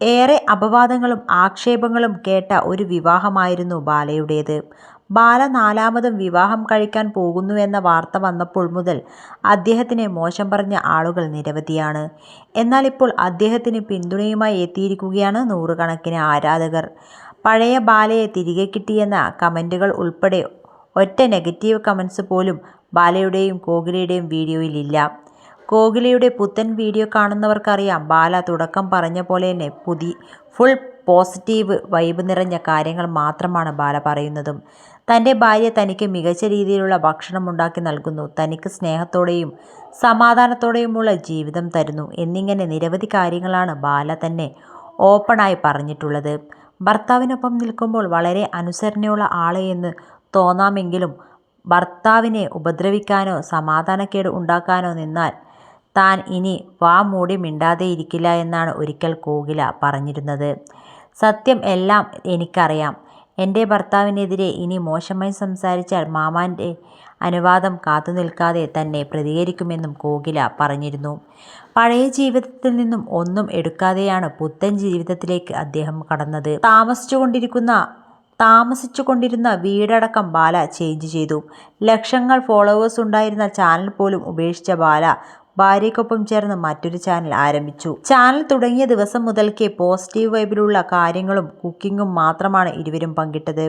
ഏറെ അപവാദങ്ങളും ആക്ഷേപങ്ങളും കേട്ട ഒരു വിവാഹമായിരുന്നു ബാലയുടേത്. ബാല നാലാമതും വിവാഹം കഴിക്കാൻ പോകുന്നുവെന്ന വാർത്ത വന്നപ്പോൾ മുതൽ അദ്ദേഹത്തിനെ മോശം പറഞ്ഞ ആളുകൾ നിരവധിയാണ്. എന്നാൽ ഇപ്പോൾ അദ്ദേഹത്തിന് പിന്തുണയുമായി എത്തിയിരിക്കുകയാണ് നൂറുകണക്കിന് ആരാധകർ. പഴയ ബാലയെ തിരികെ കിട്ടിയെന്ന കമന്റുകൾ ഉൾപ്പെടെ ഒറ്റ നെഗറ്റീവ് കമൻസ് പോലും ബാലയുടെയും കോഹ്ലിയുടെയും വീഡിയോയിൽ ഇല്ല. കോഹ്ലിയുടെ പുത്തൻ വീഡിയോ കാണുന്നവർക്കറിയാം ബാല തുടക്കം പറഞ്ഞ പോലെ തന്നെ പുതി ഫുൾ പോസിറ്റീവ് വൈബ് നിറഞ്ഞ കാര്യങ്ങൾ മാത്രമാണ് ബാല പറയുന്നതും. തന്റെ ഭാര്യ തനിക്ക് മികച്ച രീതിയിലുള്ള ഭക്ഷണം ഉണ്ടാക്കി നൽകുന്നു, തനിക്ക് സ്നേഹത്തോടെയും സമാധാനത്തോടെയുമുള്ള ജീവിതം തരുന്നു എന്നിങ്ങനെ നിരവധി കാര്യങ്ങളാണ് ബാല തന്നെ ഓപ്പണായി പറഞ്ഞിട്ടുള്ളത്. ഭർത്താവിനൊപ്പം നിൽക്കുമ്പോൾ വളരെ അനുസരണയുള്ള ആളെയെന്ന് എന്ന് തോന്നാമെങ്കിലും ഭർത്താവിനെ ഉപദ്രവിക്കാനോ സമാധാനക്കേട് ഉണ്ടാക്കാനോ നിന്നാൽ താൻ ഇനി വാ മൂടി മിണ്ടാതെയിരിക്കില്ല എന്നാണ് ഒരിക്കൽ കോകില പറഞ്ഞിരുന്നത്. സത്യം എല്ലാം എനിക്കറിയാം. എന്റെ ഭർത്താവിനെതിരെ ഇനി മോശമായി സംസാരിച്ചാൽ മാമാന്റെ അനുവാദം കാത്തുനിൽക്കാതെ തന്നെ പ്രതികരിക്കുമെന്നും കോകില പറഞ്ഞിരുന്നു. പഴയ ജീവിതത്തിൽ നിന്നും ഒന്നും എടുക്കാതെയാണ് പുത്തൻ ജീവിതത്തിലേക്ക് അദ്ദേഹം കടന്നത്. താമസിച്ചുകൊണ്ടിരിക്കുന്ന താമസിച്ചു കൊണ്ടിരുന്ന വീടടക്കം ബാല ചേഞ്ച് ചെയ്തു. ലക്ഷങ്ങൾ ഫോളോവേഴ്സ് ഉണ്ടായിരുന്ന ചാനൽ പോലും ഉപേക്ഷിച്ച ബാല ഭാര്യയ്ക്കൊപ്പം ചേർന്ന് മറ്റൊരു ചാനൽ ആരംഭിച്ചു. ചാനൽ തുടങ്ങിയ ദിവസം മുതൽക്കേ പോസിറ്റീവ് വൈബിലുള്ള കാര്യങ്ങളും കുക്കിങ്ങും മാത്രമാണ് ഇരുവരും പങ്കിട്ടത്.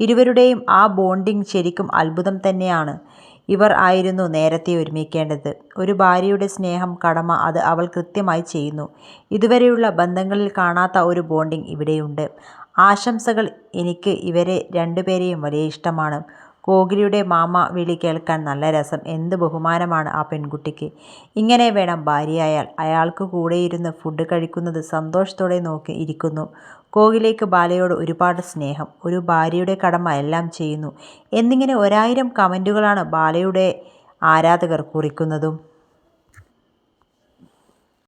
ഇരുവരുടെയും ആ ബോണ്ടിങ് ശരിക്കും അത്ഭുതം തന്നെയാണ്. ഇവർ ആയിരുന്നു നേരത്തെ ഒരുമിക്കേണ്ടത്. ഒരു ഭാര്യയുടെ സ്നേഹം, കടമ അത് അവൾ കൃത്യമായി ചെയ്യുന്നു. ഇതുവരെയുള്ള ബന്ധങ്ങളിൽ കാണാത്ത ഒരു ബോണ്ടിങ് ഇവിടെയുണ്ട്. ആശംസകൾ എനിക്ക് ഇവരെ രണ്ടുപേരെയും വലിയ ഇഷ്ടമാണ്. കോഹ്ലിയുടെ മാമ വിളി കേൾക്കാൻ നല്ല രസം. എന്ത് ബഹുമാനമാണ് ആ പെൺകുട്ടിക്ക്. ഇങ്ങനെ വേണം ഭാര്യയായാൽ. അയാൾക്ക് കൂടെയിരുന്ന് ഫുഡ് കഴിക്കുന്നത് സന്തോഷത്തോടെ നോക്കി ഇരിക്കുന്നു. കോകിലേക്ക് ബാലയോട് ഒരുപാട് സ്നേഹം. ഒരു ഭാര്യയുടെ കടമ എല്ലാം ചെയ്യുന്നു എന്നിങ്ങനെ ഒരായിരം കമന്റുകളാണ് ബാലയുടെ ആരാധകർ കുറിക്കുന്നതും.